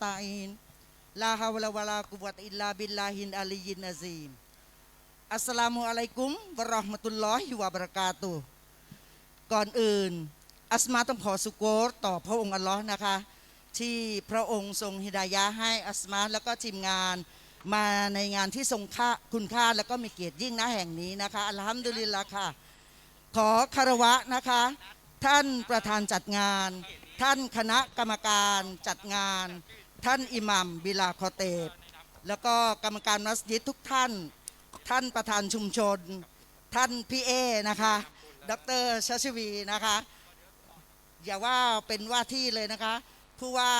nasta'in. La hawla wa la quwwata illa billahil aliyyil azim. Assalamualaikum warahmatullahi wabarakatuh. ก่อนอื่น อัสมาต้องขอสุโกรต่อพระองค์อัลลอฮ์นะคะ ที่พระองค์ทรงฮิดายะให้อัสมาแล้วก็ทีมงานมาในงานที่ทรงค่าคุณค่าแล้วก็มีเกียรติยิ่งนะแห่งนี้นะคะอัลฮัมดุลิลละค่ะ ขอคารวะนะคะ ท่านประธานจัดงาน ท่านคณะกรรมการจัดงาน ท่านอิหมัมบิลาคอเตบแล้วก็กรรมการมัสยิดทุกท่าน ท่านประธานชุมชน ท่านพี่เอนะคะ ดรชัชวีนะคะ อย่าว่าเป็นว่าที่เลยนะคะ ผู้ว่า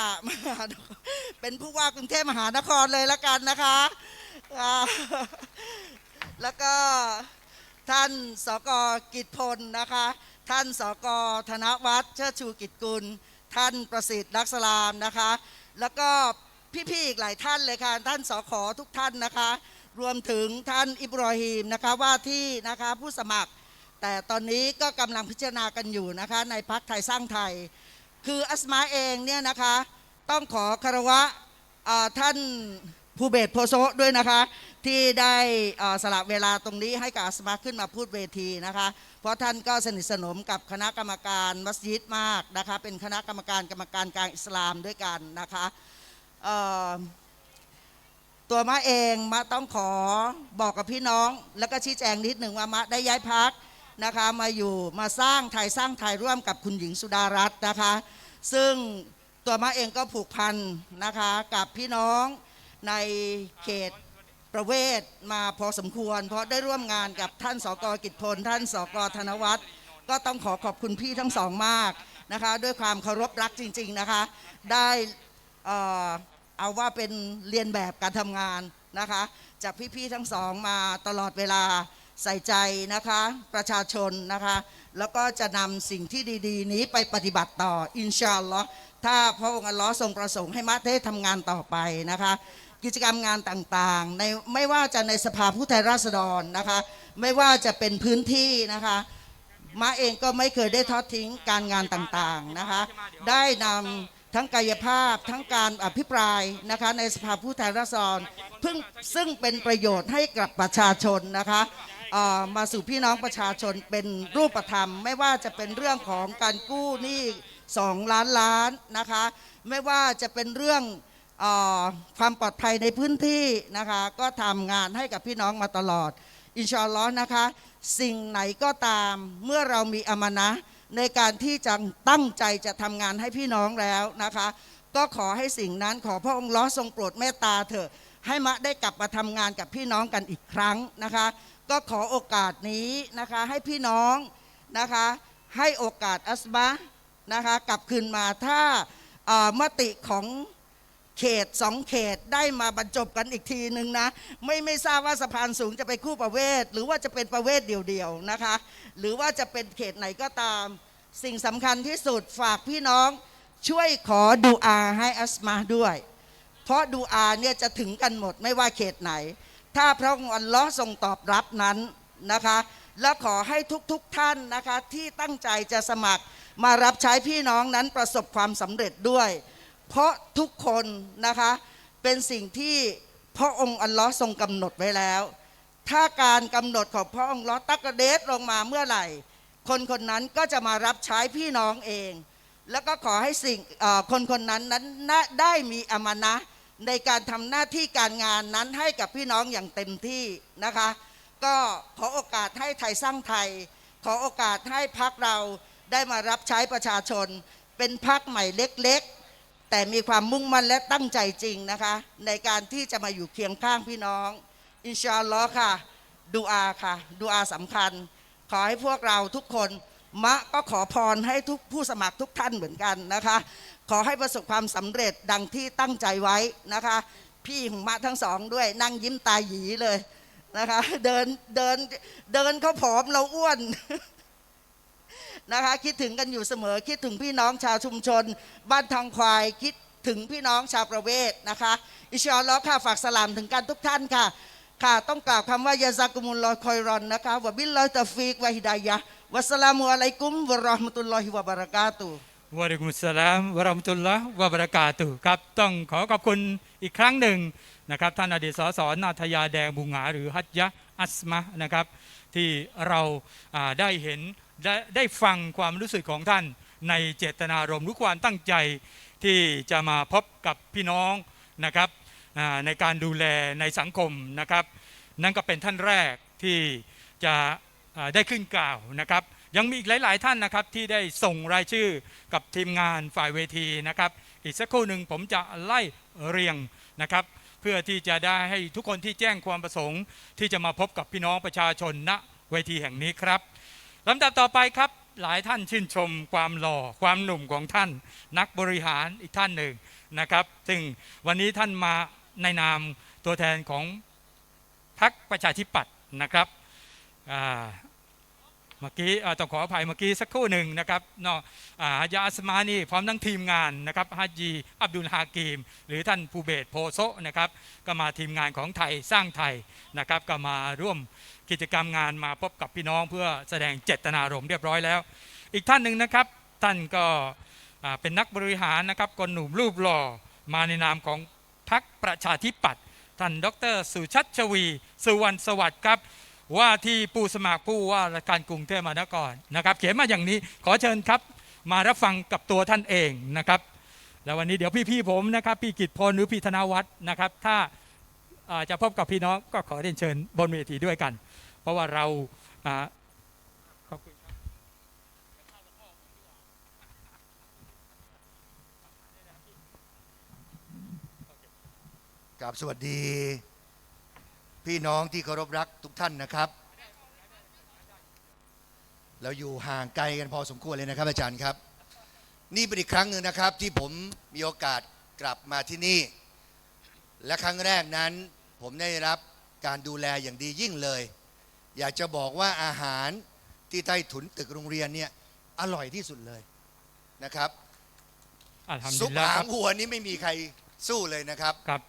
เป็นผู้ว่ากรุงเทพมหานครเลยละกันนะคะ แล้วก็ท่านสกกิจพลนะคะ ท่านสกธนวัฒน์เชิดชูกิจกุล ท่านประสิทธิ์ลักษลามนะคะ แล้วก็พี่ๆอีกหลายท่านเลยค่ะ ท่านสขทุกท่านนะคะ รวมถึงท่านอิบรอฮีมนะคะว่าที่นะคะผู้สมัคร แต่ตอนนี้ก็กำลังพิจารณากันอยู่นะคะ ในพักไทยสร้างไทย คืออัสมาเองเนี่ยนะคะ ต้องขอคารวะท่าน ภูเบศโพโซด้วยนะคะ ที่ได้สละเวลาตรงนี้ให้กับอัสมาขึ้นมาพูดเวทีนะคะ เพราะท่านก็สนิทสนมกับคณะกรรมการมัสยิดมากนะคะ เป็นคณะกรรมการกรรมการกลางอิสลามด้วยกันนะคะตัวมะเองมะต้องขอบอกกับพี่น้อง แล้วก็ชี้แจงนิดหนึ่งว่ามะได้ย้ายพักนะคะมาอยู่มาสร้างไทยสร้างไทยร่วมกับคุณหญิงสุดารัตน์นะคะ ซึ่งตัวมะเองก็ผูกพันนะคะกับพี่น้อง ในเขตประเวศมาพอสมควร เพราะได้ร่วมงานกับท่านสกกิจพล ท่านสกธนวัฒน์ก็ต้องขอขอบคุณพี่ทั้งสองมากนะคะ ด้วยความเคารพรักจริง ๆนะคะ ได้เอาว่าเป็นเรียนแบบการทำงานนะคะ จากพี่ๆทั้งสองมาตลอดเวลาใส่ใจนะคะประชาชนนะคะ แล้วก็จะนำสิ่งที่ดี ๆ นี้ไปปฏิบัติต่ออินชาอัลลอฮ์ถ้าพระองค์อัลลอฮ์ทรงประสงค์ให้มัดได้ทำงานต่อไปนะคะ กิจกรรมงานต่างๆ ในไม่ว่าจะในสภาผู้แทนราษฎรนะคะ ไม่ว่าจะเป็นพื้นที่นะคะมะเองก็ไม่เคยได้ทอดทิ้งการงานต่างๆนะคะ ได้นำทั้งกายภาพทั้งการอภิปรายนะคะในสภาผู้แทนราษฎรเพิ่งซึ่งเป็นประโยชน์ให้กับประชาชนนะคะมาสู่พี่น้องประชาชนเป็นรูปธรรม ไม่ว่าจะเป็นเรื่องของการกู้หนี้2ล้านล้านนะคะ ไม่ว่าจะเป็นเรื่อง ความปลอดภัยในพื้นที่นะคะ ก็ทำงานให้กับพี่น้องมาตลอด อินชอัลลอฮ์นะคะ สิ่งไหนก็ตามเมื่อเรามีอามานะในการที่จะตั้งใจจะทำงานให้พี่น้องแล้วนะคะ ก็ขอให้สิ่งนั้นขอพระองค์ล้อทรงโปรดเมตตาเถอะให้มะได้กลับมาทำงานกับพี่น้องกันอีกครั้งนะคะ ก็ขอโอกาสนี้นะคะให้พี่น้องนะคะ ให้โอกาสอัสบะนะคะกลับคืนมาถ้ามติของ เขตสองเขตได้มาบรรจบกันอีกทีหนึ่งนะ ไม่ไม่ทราบว่าสะพานสูงจะไปคู่ประเวศ หรือว่าจะเป็นประเวศเดี่ยวๆนะคะ หรือว่าจะเป็นเขตไหนก็ตาม สิ่งสำคัญที่สุดฝากพี่น้องช่วยขอดูอาให้อัสมาด้วย เพราะดูอาเนี่ยจะถึงกันหมดไม่ว่าเขตไหน ถ้าพระองค์อัลลอฮ์ทรงตอบรับนั้นนะคะ และขอให้ทุกๆทท่านนะคะที่ตั้งใจจะสมัครมารับใช้พี่น้องนั้นประสบความสำเร็จด้วย เพราะทุกคนนะคะเป็นสิ่งที่พระองค์อัลลอฮ์ทรงกำหนดไว้แล้ว ถ้าการกำหนดของพระองค์ลอตักกะเดสลงมาเมื่อไหร่ คนคนนั้นก็จะมารับใช้พี่น้องเอง แล้วก็ขอให้สิ่งคนคนนั้นนั้นได้มีอามานะในการทำหน้าที่การงานนั้นให้กับพี่น้องอย่างเต็มที่นะคะ ก็ขอโอกาสให้ไทยสร้างไทย ขอโอกาสให้พักเราได้มารับใช้ประชาชน เป็นพักใหม่เล็กๆ แต่มีความมุ่งมั่นและตั้งใจจริงนะคะ ในการที่จะมาอยู่เคียงข้างพี่น้อง อินชาอัลลอฮ์ค่ะ ดูอาค่ะ ดูอาสำคัญ ขอให้พวกเราทุกคนมะก็ขอพรให้ทุกผู้สมัครทุกท่านเหมือนกันนะคะ ขอให้ประสบความสำเร็จดังที่ตั้งใจไว้นะคะ พี่ของมะทั้งสองด้วยนั่งยิ้มตาหยีเลยนะคะ เดินเดินเดินเขาผอมเราอ้วน นะคะ คิดถึงกันอยู่เสมอ คิดถึงพี่น้องชาวชุมชน บ้านทองควายคิดถึงพี่น้องชาวประเวศนะคะ อิชอลลอฮ์ค่ะฝากสลามถึงกันทุกท่านค่ะ ค่ะต้องกล่าวคำว่ายาซากุมุลลอฮ์คอยรอนนะคะวะบิลลอฮิตะฟีกวะฮิดายะวัสสลามุอะลัยกุมวะราะห์มะตุลลอฮิวะบะเราะกาตุวะอะลัยกุมสลามวะราะมะตุลลอฮ์วะบะเราะกาตุครับต้องขอขอบคุณอีกครั้งหนึ่งนะครับท่านอดีตสสนาทยาแดงบุงหาหรือฮัจยะอัสมะนะครับที่เราได้เห็น ได้ได้ฟังความรู้สึกของท่านในเจตนารมณ์หรือความตั้งใจที่จะมาพบกับพี่น้องนะครับในการดูแลในสังคมนะครับ นั่นก็เป็นท่านแรกที่จะได้ขึ้นกล่าวนะครับ ยังมีอีกหลาย ๆ ท่านนะครับที่ได้ส่งรายชื่อกับทีมงานฝ่ายเวทีนะครับ อีกสักครู่หนึ่งผมจะไล่เรียงนะครับ เพื่อที่จะได้ให้ทุกคนที่แจ้งความประสงค์ ที่จะมาพบกับพี่น้องประชาชนณเวทีแห่งนี้ครับ ลำดับต่อไปครับ หลายท่านชื่นชมความหล่อความหนุ่มของท่าน นักบริหารอีกท่านหนึ่งนะครับ ซึ่งวันนี้ท่านมาในนามตัวแทนของพรรคประชาธิปัตย์นะครับเมื่อกี้ต้องขออภัยเมื่อกี้สักครู่หนึ่งนะครับเนาะอ่าฮยาอัสมานีพร้อมทั้งทีมงานนะครับฮัจยีอับดุลฮากีม หรือท่านภูเบศโพโซนะครับก็มาทีมงานของไทยสร้างไทยนะครับก็มาร่วม กิจกรรมงานมาพบกับพี่น้องเพื่อแสดงเจตนารมณ์เรียบร้อยแล้ว อีกท่านหนึ่งนะครับ ท่านก็เป็นนักบริหารนะครับคนหนุ่มรูปหล่อมาในนามของพรรคประชาธิปัตย์ท่านดร สุชัชวี สุวรรณสวัสดิ์ครับ ว่าที่ผู้สมัครผู้ว่าราชการกรุงเทพมหานครนะครับ เขียนมาอย่างนี้ขอเชิญครับ มารับฟังกับตัวท่านเองนะครับ แล้ววันนี้เดี๋ยวพี่ๆผมนะครับ พี่กิตพลหรือพี่ธนวัฒน์นะครับ ถ้าจะพบกับพี่น้องก็ขอเรียนเชิญบนเวทีด้วยกัน ราะว่าเราขอบคุณครับกับสวัสดี พี่น้องที่เคารพรักทุกท่านนะครับ เราอยู่ห่างไกลกันพอสมควรเลยนะครับอาจารย์ครับ นี่เป็นอีกครั้งหนึ่งนะครับที่ผมมีโอกาสกลับมาที่นี่ และครั้งแรกนั้นผมได้รับการดูแลอย่างดียิ่งเลย อยากจะบอกว่าอาหารที่ใต้ถุนตึกโรงเรียนเนี่ยอร่อยที่สุดเลยนะครับอ่าทำซุดีปแล้วหาครังบหัวนี่ไม่มีใครสู้เลยนะครับ ครับ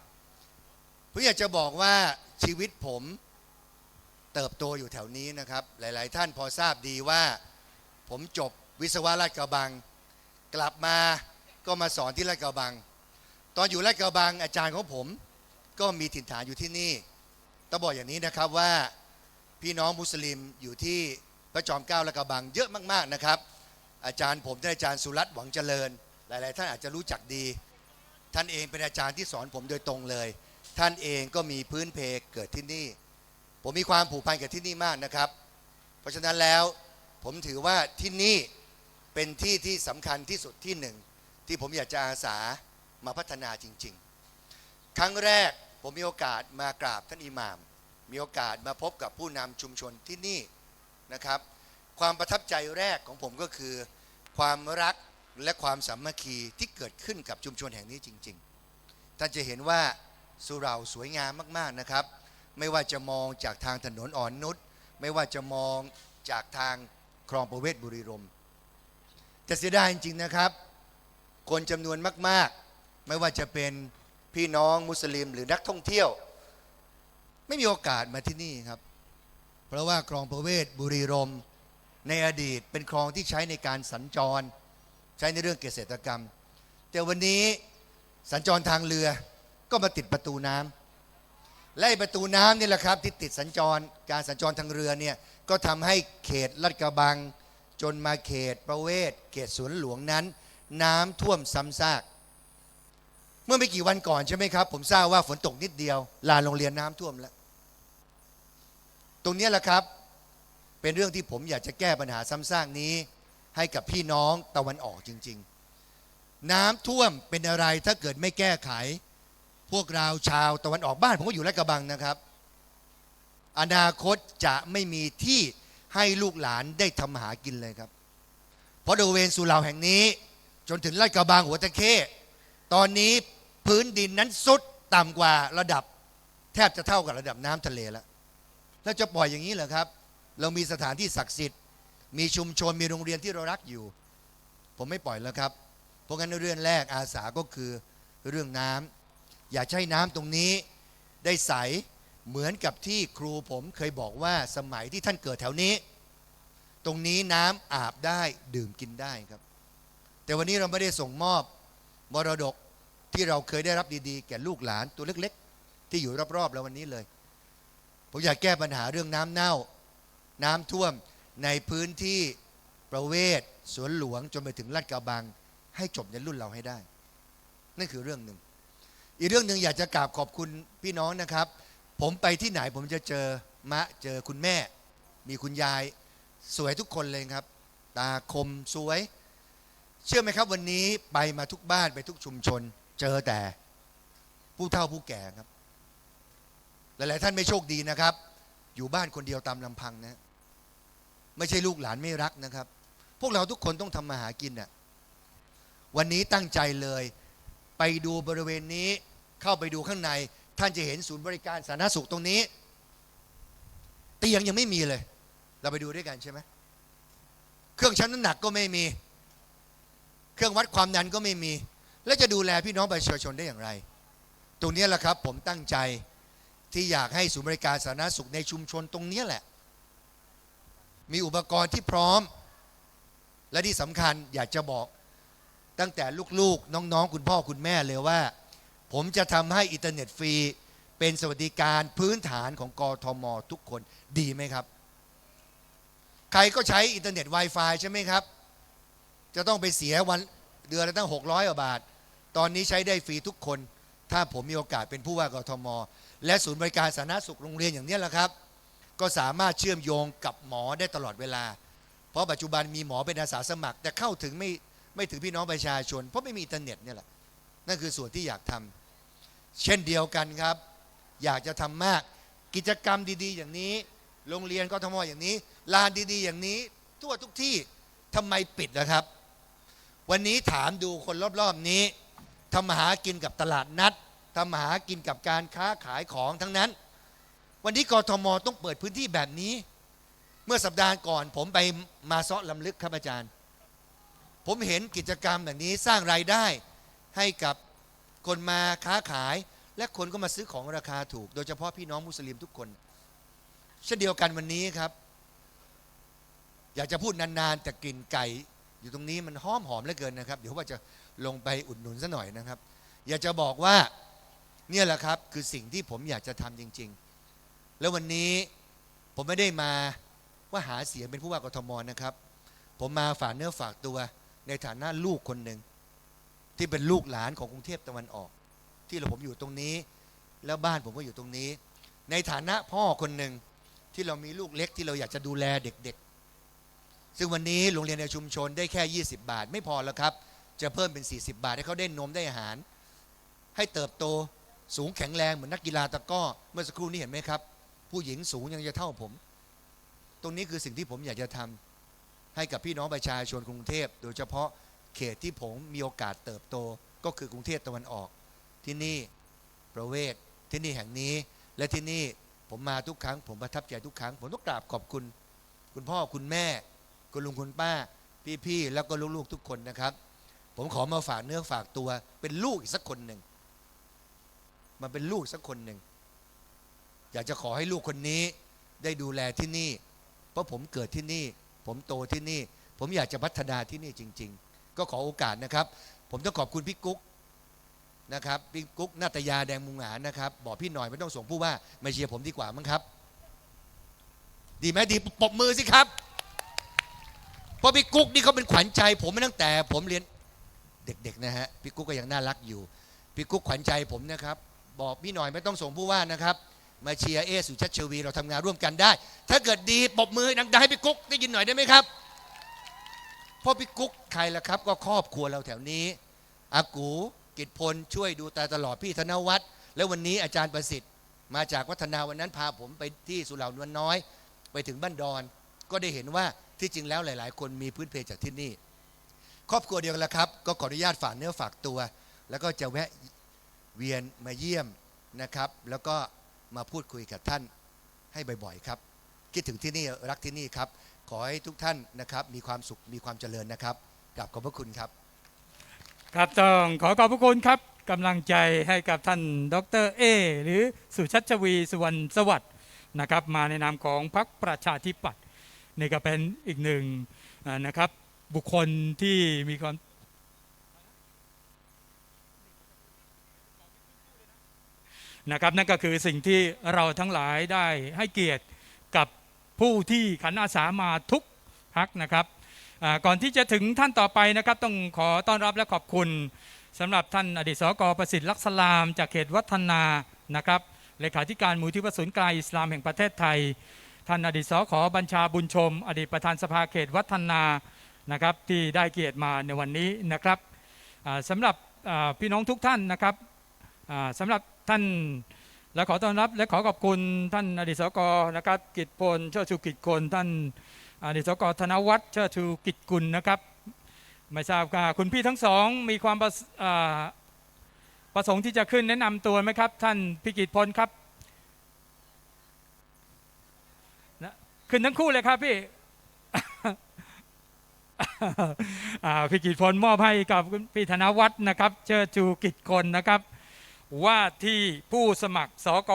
ผมอยากจะบอกว่าชีวิตผมเติบโตอยู่แถวนี้นะครับ หลาย ๆ ท่านพอทราบดีว่า ผมจบวิศวะราชกระบัง กลับมาก็มาสอนที่ราชกระบัง ตอนอยู่ราชกระบังอาจารย์ของผม ก็มีถิ่นฐานอยู่ที่นี่ต้องบอกอย่างนี้นะครับว่า พี่น้องมุสลิมอยู่ที่พระจอมเกล้าราชกระบังเยอะมากๆนะครับ อาจารย์ผมท่านอาจารย์สุรัตน์หวังเจริญ หลายๆ ท่านอาจจะรู้จักดี ท่านเองเป็นอาจารย์ที่สอนผมโดยตรงเลย ท่านเองก็มีพื้นเพเกิดที่นี่ ผมมีความผูกพันกับที่นี่มากนะครับ เพราะฉะนั้นแล้วผมถือว่าที่นี่เป็นที่ที่สำคัญที่สุดที่หนึ่ง ที่ผมอยากจะอาสามาพัฒนาจริง ๆ ครั้งแรกผมมีโอกาสมากราบท่านอิหม่าม มีโอกาสมาพบกับผู้นำชุมชนที่นี่นะครับ ความประทับใจแรกของผมก็คือ ความรักและความสามัคคีที่เกิดขึ้นกับชุมชนแห่งนี้จริง ๆ ท่านจะเห็นว่าสุเหราสวยงามมากๆนะครับ ไม่ว่าจะมองจากทางถนนอ่อนนุชไม่ว่าจะมองจากทางคลองประเวศบุรีรมย์แต่เสียดายจริงๆนะครับ คนจำนวนมากๆ ไม่ว่าจะเป็นพี่น้องมุสลิมหรือนักท่องเที่ยว ไม่มีโอกาสมาที่นี่ครับ เพราะว่าคลองประเวศบุรีรมในอดีตเป็นคลองที่ใช้ในการสัญจร ใช้ในเรื่องเกษตรกรรม แต่วันนี้สัญจรทางเรือก็มาติดประตูน้ำและไอประตูน้ำนี่แหละครับที่ติดสัญจรการสัญจรทางเรือเนี่ยก็ทำให้เขตลาดกระบัง จนมาเขตประเวศ เขตสวนหลวงนั้น น้ำท่วมซ้ำซาก เมื่อไม่กี่วันก่อนใช่ไหมครับ ผมทราบว่าฝนตกนิดเดียว ลานโรงเรียนน้ำท่วมแล้ว ตรงนี้แหละครับ เป็นเรื่องที่ผมอยากจะแก้ปัญหาซ้ำซากนี้ ให้กับพี่น้องตะวันออกจริง ๆ น้ำท่วมเป็นอะไรถ้าเกิดไม่แก้ไข พวกเราชาวตะวันออกบ้าน ผมก็อยู่ลาดกระบังนะครับ อนาคตจะไม่มีที่ให้ลูกหลานได้ทำมาหากินเลยครับ เพราะบริเวณสุเหร่าแห่งนี้ จนถึงลาดกระบังหัวตะเข้ตอนนี้ พื้นดินนั้นสุดต่ำกว่าระดับ แทบจะเท่ากับระดับน้ำทะเลแล้วแล้วจะปล่อยอย่างนี้เหรอครับ เรามีสถานที่ศักดิ์สิทธิ์ มีชุมชนมีโรงเรียนที่เรารักอยู่ ผมไม่ปล่อยแล้วครับ เพราะงั้นเรื่องแรกอาสาก็คือเรื่องน้ำอย่าให้น้ำตรงนี้ได้ใสเหมือนกับที่ครูผมเคยบอกว่าสมัยที่ท่านเกิดแถวนี้ ตรงนี้น้ำอาบได้ดื่มกินได้ครับ แต่วันนี้เราไม่ได้ส่งมอบมรดก ที่เราเคยได้รับดีๆ แก่ลูกหลานตัวเล็ก ๆ ที่อยู่รอบๆเราวันนี้เลย ผมอยากแก้ปัญหาเรื่องน้ำเน่า น้ำท่วมในพื้นที่ประเวศสวนหลวงจนไปถึงลาดกระบัง ให้จบในรุ่นเราให้ได้ นั่นคือเรื่องหนึ่ง อีกเรื่องหนึ่งอยากจะกราบขอบคุณพี่น้องนะครับ ผมไปที่ไหนผมจะเจอมะเจอคุณแม่ มีคุณยาย สวยทุกคนเลยครับ ตาคมสวย เชื่อไหมครับวันนี้ไปมาทุกบ้านไปทุกชุมชน เจอแต่ผู้เฒ่าผู้แก่ครับ หลายๆท่านไม่โชคดีนะครับ อยู่บ้านคนเดียวตามลำพังนะ ไม่ใช่ลูกหลานไม่รักนะครับ พวกเราทุกคนต้องทำมาหากินน่ะวันนี้ตั้งใจเลย ไปดูบริเวณนี้เข้าไปดูข้างใน ท่านจะเห็นศูนย์บริการสาธารณสุขตรงนี้ เตียงยังไม่มีเลย เราไปดูด้วยกันใช่ไหมเครื่องชั่งน้ำหนักก็ไม่มี เครื่องวัดความดันก็ไม่มี แล้วจะดูแลพี่น้องประชาชนได้อย่างไร ตรงนี้แหละครับผมตั้งใจที่อยากให้ศูนย์บริการสาธารณสุขในชุมชนตรงนี้แหละ มีอุปกรณ์ที่พร้อม และที่สำคัญอยากจะบอกตั้งแต่ลูกๆ น้องๆ คุณพ่อคุณแม่เลยว่า ผมจะทำให้อินเทอร์เน็ตฟรี เป็นสวัสดิการพื้นฐานของกทม ทุกคนดีไหมครับ ใครก็ใช้อินเทอร์เน็ต Wi-Fi ใช่ไหมครับ จะต้องไปเสียวันเดือนละตั้ง 600กว่าบาท ตอนนี้ใช้ได้ฟรีทุกคน ถ้าผมมีโอกาสเป็นผู้ว่ากทม และศูนย์บริการสาธารณสุขโรงเรียนอย่างนี้แหละครับ ก็สามารถเชื่อมโยงกับหมอได้ตลอดเวลา เพราะปัจจุบันมีหมอเป็นอาสาสมัคร แต่เข้าถึงไม่ไม่ถึงพี่น้องประชาชน เพราะไม่มีอินเทอร์เน็ตเนี่ยแหละนั่นคือส่วนที่อยากทำเช่นเดียวกันครับ อยากจะทำมากกิจกรรมดีๆ อย่างนี้ โรงเรียนกทมอย่างนี้ลานดีๆ อย่างนี้ ทั่วทุกที่ทำไมปิดนะครับ วันนี้ถามดูคนรอบๆนี้ ทำมหากินกับตลาดนัดทำมหากินกับการค้าขายของทั้งนั้น วันนี้กรทมต้องเปิดพื้นที่แบบนี้ เมื่อสัปดาห์ก่อน ผมไปมาซาะลำลึกครับอาจารย์ ผมเห็นกิจกรรมแบบนี้สร้างรายได้ให้กับคนมาค้าขาย และคนก็มาซื้อของราคาถูก โดยเฉพาะพี่น้องมุสลิมทุกคน เช่นเดียวกันวันนี้ครับ อยากจะพูดนานๆแต่กลิ่นไก่ อยู่ตรงนี้มันหอมหอมเหลือเกินนะครับ เดี๋ยวว่าจะ ลงไปอุดหนุนซะหน่อยนะครับ อยากจะบอกว่าเนี่ยแหละครับคือสิ่งที่ผมอยากจะทำจริง ๆ แล้ววันนี้ผมไม่ได้มาว่าหาเสียงเป็นผู้ว่ากทมนะครับ ผมมาฝากเนื้อฝากตัวในฐานะลูกคนหนึ่งที่เป็นลูกหลานของกรุงเทพตะวันออก ที่เราผมอยู่ตรงนี้ แล้วบ้านผมก็อยู่ตรงนี้ ในฐานะพ่อคนหนึ่งที่เรามีลูกเล็กที่เราอยากจะดูแลเด็กๆ ซึ่งวันนี้โรงเรียนในชุมชนได้แค่ 20 บาทไม่พอแล้วครับ จะเพิ่มเป็น 40 บาท ให้เขาได้นมได้อาหาร ให้เติบโตสูงแข็งแรงเหมือนนักกีฬาตะก้อ เมื่อสักครู่นี้เห็นไหมครับ ผู้หญิงสูงยังจะเท่าผม ตรงนี้คือสิ่งที่ผมอยากจะทำให้กับพี่น้องประชาชนกรุงเทพ โดยเฉพาะเขตที่ผมมีโอกาสเติบโตก็คือกรุงเทพตะวันออก ที่นี่ประเวศที่นี่แห่งนี้ และที่นี่ผมมาทุกครั้ง ผมประทับใจทุกครั้ง ผมต้องกราบขอบคุณ คุณพ่อคุณแม่ คุณลุงคุณป้า พี่ๆแล้วก็ลูกๆทุกคนนะครับ ผมขอมาฝากเนื้อฝากตัว เป็นลูกอีกสักคนหนึ่งมาเป็นลูกสักคนหนึ่งอยากจะขอให้ลูกคนนี้ได้ดูแลที่นี่ เพราะผมเกิดที่นี่ ผมโตที่นี่ ผมอยากจะพัฒนาที่นี่จริง ๆ ก็ขอโอกาสนะครับ ผมต้องขอบคุณพี่กุ๊กนะครับพี่กุ๊กนาตยาแดงมุงหานนะครับ บอกพี่หน่อยไม่ต้องส่งผู้ว่ามาเชียร์ผมดีกว่ามั้งครับ ดีไหมดีปรบมือสิครับเพราะพี่กุ๊กนี่เขาเป็นขวัญใจ ผมมาตั้งแต่ ผมเรียน เด็กๆนะฮะพี่กุ๊กก็ยังน่ารักอยู่พี่กุ๊กขวัญใจผมนะครับ บอกพี่หน่อยไม่ต้องส่งผู้ว่านะครับ มาเชียร์เอสุชัชวีเราทำงานร่วมกันได้ ถ้าเกิดดีปรบมือดังๆให้พี่กุ๊กได้ยินหน่อยได้ไหมครับพราะพี่กุ๊กใครล่ะครับ ก็ครอบครัวเราแถวนี้อากูกิจพลช่วยดูตาตลอดพี่ธนวัฒน์แล้ววันนี้อาจารย์ประสิทธิ์ มาจากวัฒนาวันนั้นพาผมไปที่สุเหร่านวลน้อย ไปถึงบ้านดอน ก็ได้เห็นว่าที่จริงแล้วหลาย ๆ คนมีพื้นเพจากที่นี่ ครอบครัวเดียวกันและครับ ก็ขออนุญาตฝากเนื้อฝากตัว แล้วก็จะแวะเวียนมาเยี่ยมนะครับ แล้วก็มาพูดคุยกับท่านให้บ่อยๆครับ คิดถึงที่นี่รักที่นี่ครับ ขอให้ทุกท่านนะครับมีความสุขมีความเจริญนะครับกราบขอบพระคุณครับ ครับต้องขอขอบพระคุณครับกำลังใจให้กับท่านดรเอหรือสุชัชวีสุวรรณสวัสดิ์นะครับ มาในนามของพรรคประชาธิปัตย์นี่ก็เป็นอีกหนึ่งนะครับ บุคคลที่มีความนะครับนั่นก็คือสิ่งที่เราทั้งหลายได้ให้เกียรติกับผู้ที่ขันอาสามาทุกพักนะครับก่อนที่จะถึงท่านต่อไปนะครับ ต้องขอต้อนรับและขอบคุณสำหรับท่านอดีตสกประสิทธิ์ลักษลาม จากเขตวัฒนานะครับเลขาธิการมูลที่ประศูนกลายอิสลามแห่งประเทศไทย ท่านอดีตสขบัญชาบุญชม อดีตประธานสภาเขตวัฒนา นะครับที่ได้เกียรติมาในวันนี้นะครับสำหรับพี่น้องทุกท่านนะครับสำหรับท่านและขอต้อนรับและขอขอบคุณท่านอดีตสกนะครับกิจพลเชิดชูกิจกลท่านอดีตสกธนวัฒน์เชิดชูกิจกุลนะครับไม่ทราบว่าคุณพี่ทั้งสองมีความประสอ่าประสงค์ที่จะขึ้นแนะนำตัวไหมครับ ท่านพี่กิจพลครับขึ้นทั้งคู่เลยครับพี่ พี่กิจพลมอบให้กับพี่ธนวัฒน์นะครับ เชิดชูกิจกลนะครับ ว่าที่ผู้สมัครสก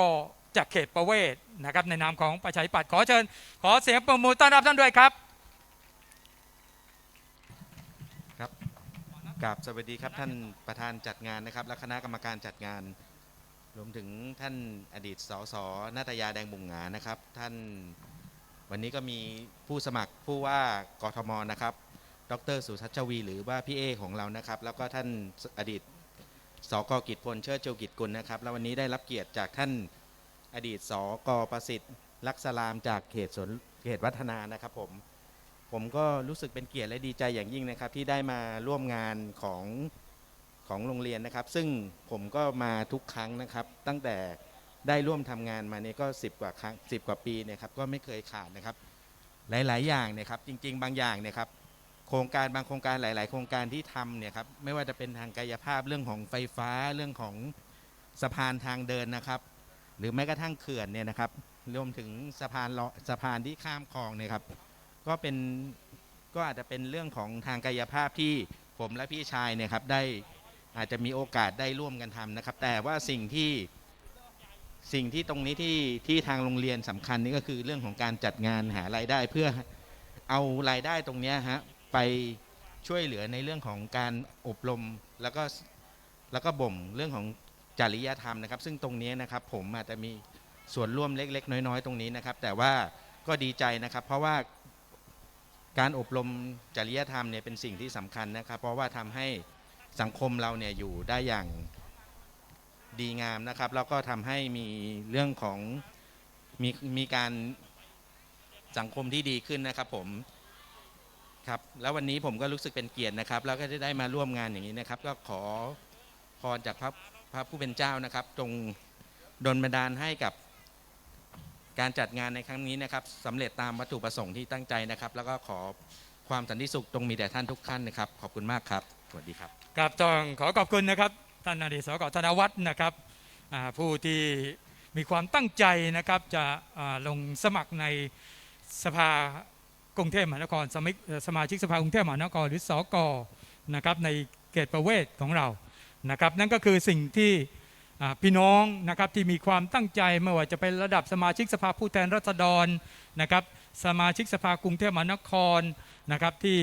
จากเขตประเวศนะครับ ในนามของประชาธิปัตย์ขอเชิญ ขอเสียงประมูลต้อนรับท่านด้วยครับกับสวัสดีครับท่านประธานจัดงานนะครับ และคณะกรรมการจัดงาน รวมถึงท่านอดีตสสนาตยาแดงบุงหงานะครับ ท่านวันนี้ก็มีผู้สมัครผู้ว่ากทมนะครับ ดรสุชัชวี หรือว่าพี่เอของเรานะครับ แล้วก็ท่านอดีตสกกิจพลเชิดชูกิจกุลนะครับ แล้ววันนี้ได้รับเกียรติจากท่านอดีตสกประสิทธิ์ลักษลามจากเขตสวนเขตวัฒนานะครับผมผมก็รู้สึกเป็นเกียรติและดีใจอย่างยิ่งนะครับ ที่ได้มาร่วมงานของของโรงเรียนนะครับ ซึ่งผมก็มาทุกครั้งนะครับ ตั้งแต่ได้ร่วมทำงานมาเนี่ยก็ 10 กว่าครั้ง10 กว่าปีเนี่ยครับก็ไม่เคยขาดนะครับ หลาย ๆ อย่างเนี่ยครับ จริง ๆ บางอย่างเนี่ยครับ โครงการบางโครงการหลาย ๆ โครงการที่ทำเนี่ยครับไม่ว่าจะเป็นทางกายภาพเรื่องของไฟฟ้าเรื่องของสะพานทางเดินนะครับ หรือแม้กระทั่งเขื่อนเนี่ยนะครับรวมถึงสะพานสะพานที่ข้ามคลองเนี่ยครับก็เป็นก็อาจจะเป็นเรื่องของทางกายภาพที่ผมและพี่ชายเนี่ยครับได้อาจจะมีโอกาสได้ร่วมกันทำนะครับ แต่ว่าสิ่งที่สิ่งที่ตรงนี้ที่ที่ทางโรงเรียนสำคัญนี่ก็คือเรื่องของการจัดงานหารายได้เพื่อเอารายได้ตรงเนี้ยฮะ ไปช่วยเหลือในเรื่องของการอบรมแล้วก็แล้วก็บ่มเรื่องของจริยธรรมนะครับ ซึ่งตรงนี้นะครับผมอาจจะมีส่วนร่วมเล็ก ๆ น้อย ๆ ตรงนี้นะครับ แต่ว่าก็ดีใจนะครับ เพราะว่าการอบรมจริยธรรมเนี่ยเป็นสิ่งที่สำคัญนะครับ เพราะว่าทำให้สังคมเราเนี่ยอยู่ได้อย่างดีงามนะครับ แล้วก็ทำให้มีเรื่องของมีมีการสังคมที่ดีขึ้นนะครับผม ครับแล้ววันนี้ผมก็รู้สึกเป็นเกียรตินะครับ แล้วก็ได้มาร่วมงานอย่างนี้นะครับ ก็ขอพรจากพระพระผู้เป็นเจ้านะครับจงดลบันดาลให้กับการจัดงานในครั้งนี้นะครับสำเร็จตามวัตถุประสงค์ที่ตั้งใจนะครับ แล้วก็ขอความสันติสุขตรงมีแด่ท่านทุกท่านนะครับ ขอบคุณมากครับสวัสดีครับครับต้องขอขอบคุณนะครับท่านอดีตสกธนวัฒน์นะครับอ่าผู้ที่มีความตั้งใจนะครับจะอ่าลงสมัครในสภา กรุงเทพมหานครสมิสมาชิกสภากรุงเทพมหานครหรือสกนะครับในเขตประเวศของเรานะครับ นั่นก็คือสิ่งที่พี่น้องนะครับที่มีความตั้งใจไม่ว่าจะเป็นระดับสมาชิกสภาผู้แทนราษฎรนะครับ สมาชิกสภากรุงเทพมหานครนะครับที่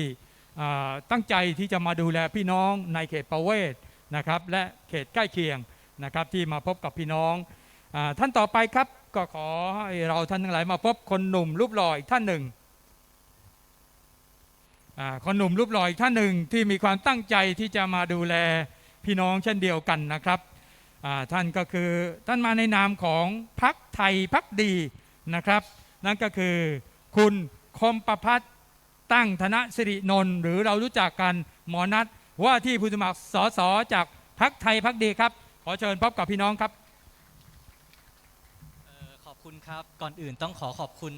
ตั้งใจที่จะมาดูแลพี่น้องในเขตประเวศนะครับ และเขตใกล้เคียงนะครับที่มาพบกับพี่น้องอท่านต่อไปครับก็ขอให้เราท่านทั้งหลายมาพบคนหนุ่มรูปหล่ออีกท่านหนึ่ง คนหนุ่มรูปหล่ออีกท่านหนึ่งที่มีความตั้งใจที่จะมาดูแลพี่น้องเช่นเดียวกันนะครับท่านก็คือท่านมาในนามของพักไทยพักดีนะครับ นั่นก็คือคุณคมประพัฒน์ตั้งธนสิรินนท์หรือเรารู้จักกันหมอนัทว่าที่ผู้สมัครสสจากพักไทยพักดีครับ ขอเชิญพบกับพี่น้องครับออขอบคุณครับก่อนอื่นต้องขอขอบคุณ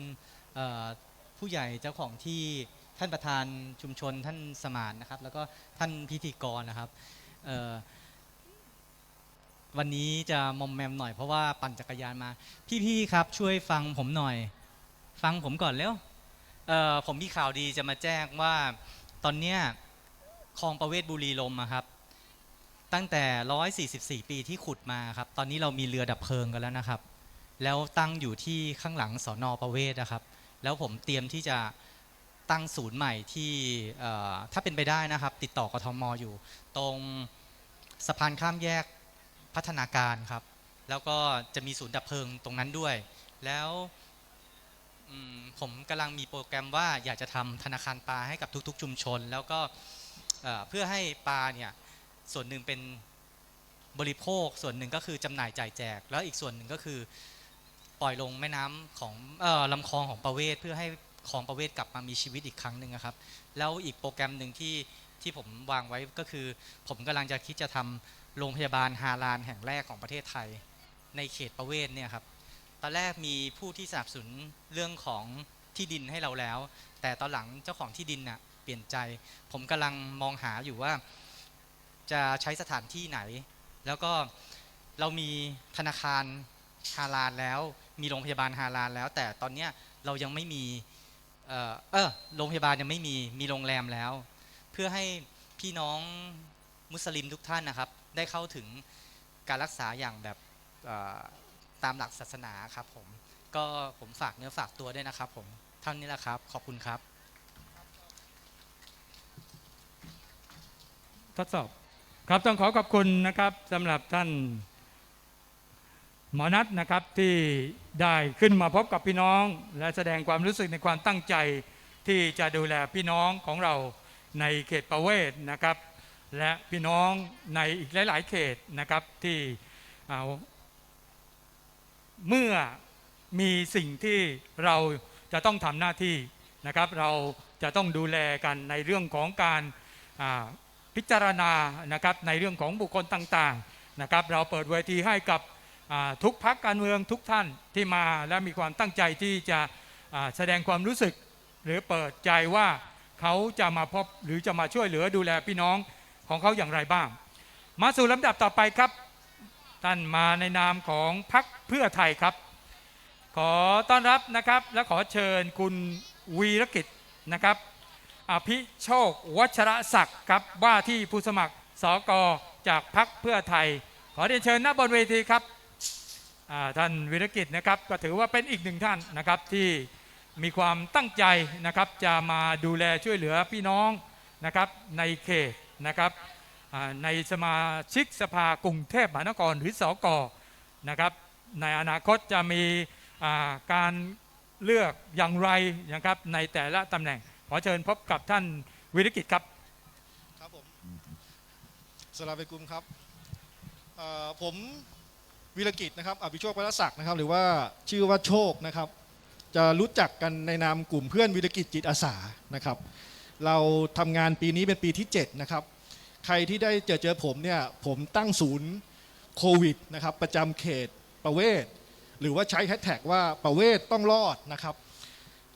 ผู้ใหญ่เจ้าของที่ ท่านประธานชุมชนท่านสมานนะครับ แล้วก็ท่านพิธีกรนะครับวันนี้จะมอมแมมหน่อยเพราะว่าปั่นจักรยานมา พี่ๆครับ ช่วยฟังผมหน่อย ฟังผมก่อนเร็วผมมีข่าวดีจะมาแจ้งว่าตอนเนี้ยคลองประเวศบุรีลมย์อะครับ ตั้งแต่ 144 ปีที่ขุดมาครับ ตอนนี้เรามีเรือดับเพลิงกันแล้วนะครับ แล้วตั้งอยู่ที่ข้างหลังสอนอประเวศนะครับ แล้วผมเตรียมที่จะ ตั้งศูนย์ใหม่ที่ถ้าเป็นไปได้นะครับ ติดต่อกทมอยู่ ตรงสะพานข้ามแยกพัฒนาการครับ แล้วก็จะมีศูนย์ดับเพลิงตรงนั้นด้วย แล้วมผมกำลังมีโปรแกรมว่าอยากจะทำธนาคารปลาให้กับทุก ๆ ชุมชน แล้วก็เพื่อให้ปลาเนี่ยส่วนหนึ่งเป็นบริโภคส่วนหนึ่งก็คือจำหน่ายจ่ายแจก แล้วอีกส่วนหนึ่งก็คือปล่อยลงแม่น้ำของออลำคลองของประเวศเพื่อให้ คลองประเวศกลับมามีชีวิตอีกครั้งหนึ่งนะครับ แล้วอีกโปรแกรมหนึ่งที่ที่ผมวางไว้ก็คือ ผมกำลังจะคิดจะทำโรงพยาบาลฮาลานแห่งแรกของประเทศไทย ในเขตประเวศเนี่ยครับ ตอนแรกมีผู้ที่สนับสนุนเรื่องของที่ดินให้เราแล้ว แต่ตอนหลังเจ้าของที่ดินน่ะเปลี่ยนใจ ผมกำลังมองหาอยู่ว่า จะใช้สถานที่ไหน แล้วก็เรามีธนาคารฮาลานแล้ว มีโรงพยาบาลฮาลานแล้ว แต่ตอนเนี้ยเรายังไม่มี เออเออโรงพยาบาลยังไม่มีมีโรงแรมแล้ว เพื่อให้พี่น้องมุสลิมทุกท่านนะครับ ได้เข้าถึงการรักษาอย่างแบบตามหลักศาสนาครับผม ก็ผมฝากเนื้อฝากตัวด้วยนะครับผมเท่านี้แหละครับ ขอบคุณครับ ทดสอบครับต้องขอขอบคุณนะครับสำหรับท่าน หมอนัทนะครับที่ได้ขึ้นมาพบกับพี่น้อง และแสดงความรู้สึกในความตั้งใจที่จะดูแลพี่น้องของเราในเขตประเวศนะครับ และพี่น้องในอีกหลาย ๆ เขตนะครับที่เอาเมื่อมีสิ่งที่เราจะต้องทำหน้าที่นะครับ เราจะต้องดูแลกันในเรื่องของการาพิจารณานะครับในเรื่องของบุคคลต่าง ๆ นะครับ เราเปิดเวทีให้กับ ทุกพักการเมืองทุกท่านที่มาและมีความตั้งใจที่จะแสดงความรู้สึกหรือเปิดใจว่าเขาจะมาพบหรือจะมาช่วยเหลือดูแลพี่น้องของเขาอย่างไรบ้าง มาสู่ลำดับต่อไปครับท่านมาในนามของพักเพื่อไทยครับ ขอต้อนรับนะครับและขอเชิญคุณวีรกิจนะครับอภิโชควัชรศักดิ์ครับว่าที่ผู้สมัครสกจากพักเพื่อไทย ขอเรียนเชิญณบนเวทีครับ ท่านวิรกิจนะครับก็ถือว่าเป็นอีกหนึ่งท่านนะครับที่มีความตั้งใจนะครับจะมาดูแลช่วยเหลือพี่น้องนะครับในเขตนะครับในสมาชิกสภากรุงเทพมหานครหรือสกนะครับในอนาคตจะมีการเลือกอย่างไรนะครับในแต่ละตำแหน่ง ขอเชิญพบกับท่านวิรกิจครับครับผมสลาเวกุมครับผม วิรกิจนะครับอภิโชควัฒศักดิ์นะครับ หรือว่าชื่อว่าโชคนะครับ จะรู้จักกันในนามกลุ่มเพื่อนวิรกิจจิตอาสานะครับ เราทำงานปีนี้เป็นปีที่ 7 นะครับ ใครที่ได้เจอเจอผมเนี่ยผมตั้งศูนย์โควิดนะครับ ประจำเขตประเวศ หรือว่าใช้แฮชแท็กว่าประเวศต้องรอดนะครับ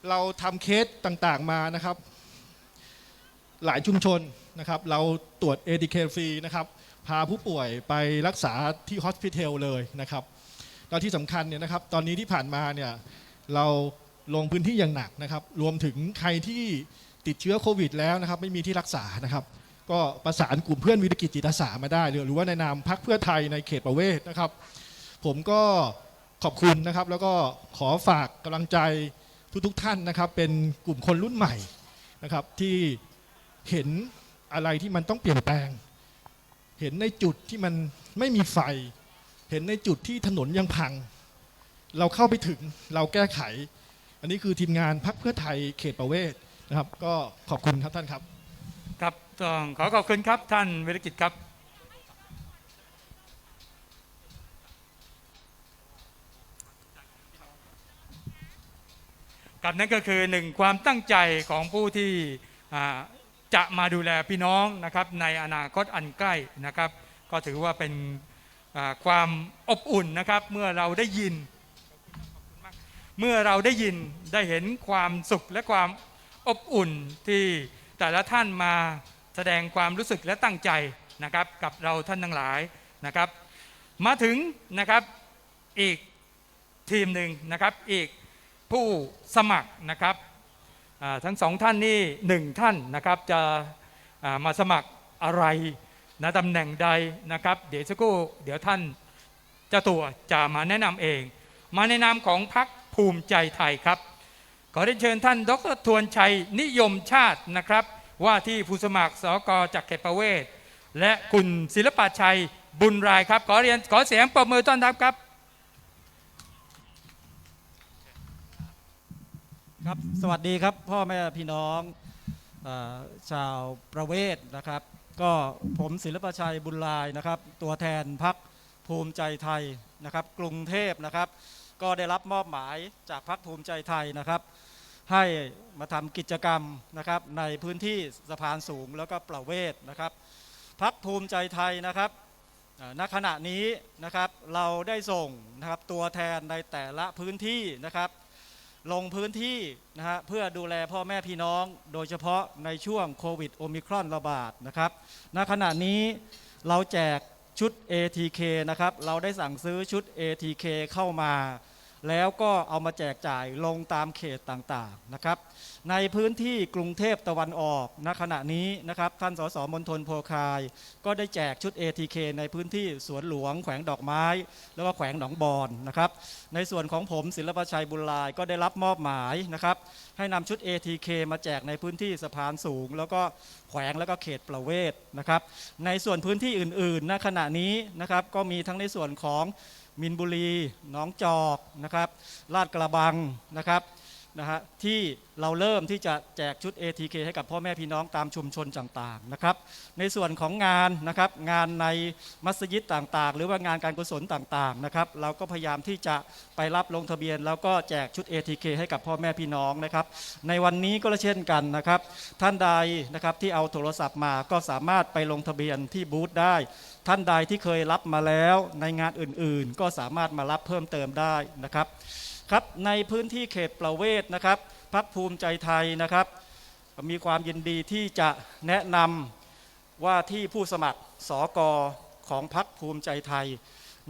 เราทำเคสต่างๆมานะครับ หลายชุมชนนะครับ เราตรวจ ADK ฟรีนะครับ พาผู้ป่วยไปรักษาที่ฮอสพิทอลเลยนะครับแล้วที่สำคัญเนี่ยนะครับตอนนี้ที่ผ่านมาเนี่ยเราลงพื้นที่อย่างหนักนะครับรวมถึงใครที่ติดเชื้อโควิดแล้วนะครับไม่มีที่รักษานะครับ ก็ประสานกลุ่มเพื่อนวิรกิจจิตอาสามาได้หรือหรือว่าในนามพักเพื่อไทยในเขตประเวศนะครับ ผมก็ขอบคุณนะครับ แล้วก็ขอฝากกำลังใจทุกๆท่านนะครับ เป็นกลุ่มคนรุ่นใหม่นะครับที่เห็นอะไรที่มันต้องเปลี่ยนแปลง เห็นในจุดที่มันไม่มีไฟ เห็นในจุดที่ถนนยังพัง เราเข้าไปถึงเราแก้ไข อันนี้คือทีมงานพักเพื่อไทยเขตประเวศนะครับ ก็ขอบคุณครับท่านครับครับต้องขอขอบคุณครับท่านวิรกิจครับกับนั่นก็คือหนึ่งความตั้งใจของผู้ที่ จะมาดูแลพี่น้องนะครับในอนาคตอันใกล้นะครับ ก็ถือว่าเป็นความอบอุ่นนะครับเมื่อเราได้ยิน เมื่อเราได้ยินได้เห็นความสุขและความอบอุ่นที่แต่ละท่านมาแสดงความรู้สึกและตั้งใจนะครับกับเราท่านทั้งหลายนะครับ มาถึงนะครับอีกทีมหนึ่งนะครับอีกผู้สมัครนะครับ ทั้งสองท่านนี่หนึ่งท่านนะครับจะมาสมัครอะไรนะตำแหน่งใดนะครับ เดี๋ยวสักครู่เดี๋ยวท่านเจ้าตัวจะมาแนะนำเอง มาในนามของพรรคภูมิใจไทยครับ ขอเรียนเชิญท่าน ดรทวนชัยนิยมชาตินะครับ ว่าที่ผู้สมัครสกจากเขตประเวศ และคุณศิลปะชัยบุญรายครับ ขอเรียนขอเสียงปรบมือต้อนรับครับ ครับสวัสดีครับพ่อแม่พี่น้องอชาวประเวศนะครับ ก็ผมศิลปชัยบุญลายนะครับ ตัวแทนพักภูมิใจไทยนะครับ กรุงเทพนะครับ ก็ได้รับมอบหมายจากพักภูมิใจไทยนะครับ ให้มาทำกิจกรรมนะครับ ในพื้นที่สะพานสูงแล้วก็ประเวศนะครับพักภูมิใจไทยนะครับณขณะนี้นะครับเราได้ส่งนะครับตัวแทนในแต่ละพื้นที่นะครับ ลงพื้นที่นะฮะเพื่อดูแลพ่อแม่พี่น้อง โดยเฉพาะในช่วงโควิดโอมิครอนระบาดนะครับณขณะนี้เราแจกชุด ATK นะครับ เราได้สั่งซื้อชุด ATK เข้ามา แล้วก็เอามาแจกจ่ายลงตามเขตต่างๆนะครับ ในพื้นที่กรุงเทพตะวันออกณขณะนี้นะครับท่านสสมนทนโพคาย ก็ได้แจกชุด ATK ในพื้นที่สวนหลวง แขวงดอกไม้ แล้วก็แขวงหนองบอนนะครับ ในส่วนของผมศิลปชัยบุญลายก็ได้รับมอบหมายนะครับ ให้นำชุด ATK มาแจกในพื้นที่สะพานสูง แล้วก็แขวงแล้วก็เขตประเวศนะครับ ในส่วนพื้นที่อื่นๆณขณะนี้นะครับก็มีทั้งในส่วนของ มินบุรี หนองจอกนะครับลาดกระบังนะครับ นะฮะที่เราเริ่มที่จะแจกชุด ATK ให้กับพ่อแม่พี่น้องตามชุมชนต่างๆนะครับ ในส่วนของงานนะครับงานในมัสยิดต่างๆ หรือว่างานการกุศลต่างๆนะครับเราก็พยายามที่จะไปรับลงทะเบียน แล้วก็แจกชุด ATK ให้กับพ่อแม่พี่น้องนะครับ ในวันนี้ก็เช่นกันนะครับ ท่านใดนะครับที่เอาโทรศัพท์มาก็สามารถไปลงทะเบียนที่บูธได้ ท่านใดที่เคยรับมาแล้วในงานอื่นๆ ก็สามารถมารับเพิ่มเติมได้นะครับ ครับในพื้นที่เขตประเวศนะครับพักภูมิใจไทยนะครับ มีความยินดีที่จะแนะนำว่าที่ผู้สมัครสอกอของพักภูมิใจไทย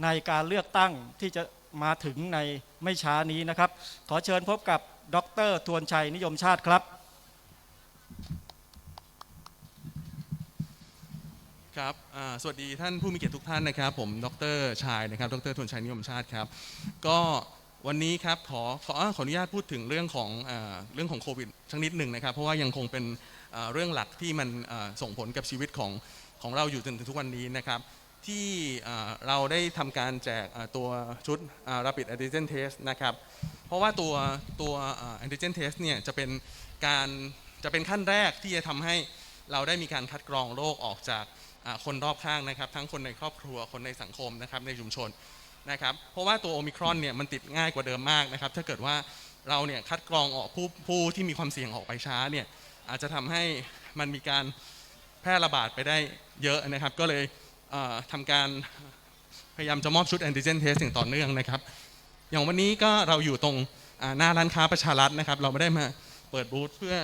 ในการเลือกตั้งที่จะมาถึงในไม่ช้านี้นะครับ ขอเชิญพบกับดรทวนชัยนิยมชาติครับ ครับสวัสดีท่านผู้มีเกียรติทุกท่านนะครับ ผมดรชายนะครับ ดรทวนชัยนิยมชาติครับ ก็ วันนี้ครับขอขอขออนุญาตพูดถึงเรื่องของอเรื่องของโควิดสักนิดหนึ่งนะครับ เพราะว่ายังคงเป็นเรื่องหลักที่มันส่งผลกับชีวิตของของเราอยู่จนถึงทุกวันนี้นะครับ ที่เราได้ทำการแจกตัวชุด rapid antigen test นะครับ เพราะว่าตัวตัวอ่า antigen test เนี่ยจะเป็นการจะเป็นขั้นแรกที่จะทำให้เราได้มีการคัดกรองโรคออกจากคนรอบข้างนะครับ ทั้งคนในครอบครัวคนในสังคมนะครับในชุมชน นะครับเพราะว่าตัวโอมิครอนเนี่ยมันติดง่ายกว่าเดิมมากนะครับถ้าเกิดว่าเราเนี่ยคัดกรองออกผู้ผู้ที่มีความเสี่ยงออกไปช้าเนี่ยอาจจะทำให้มันมีการแพร่ระบาดไปได้เยอะนะครับ ก็เลยเอ่อทำการพยายามจะมอบชุดแอนติเจนเทสอย่างต่อเนื่องนะครับ อย่างวันนี้ก็เราอยู่ตรงหน้าร้านค้าประชารัฐนะครับ เราไม่ได้มาเปิดบูธเพื่อ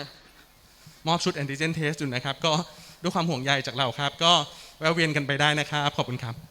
มอบชุดแอนติเจนเทสอยู่นะครับ ก็ด้วยความห่วงใยจากเราครับ ก็แวะเวียนกันไปได้นะครับ ขอบคุณครับ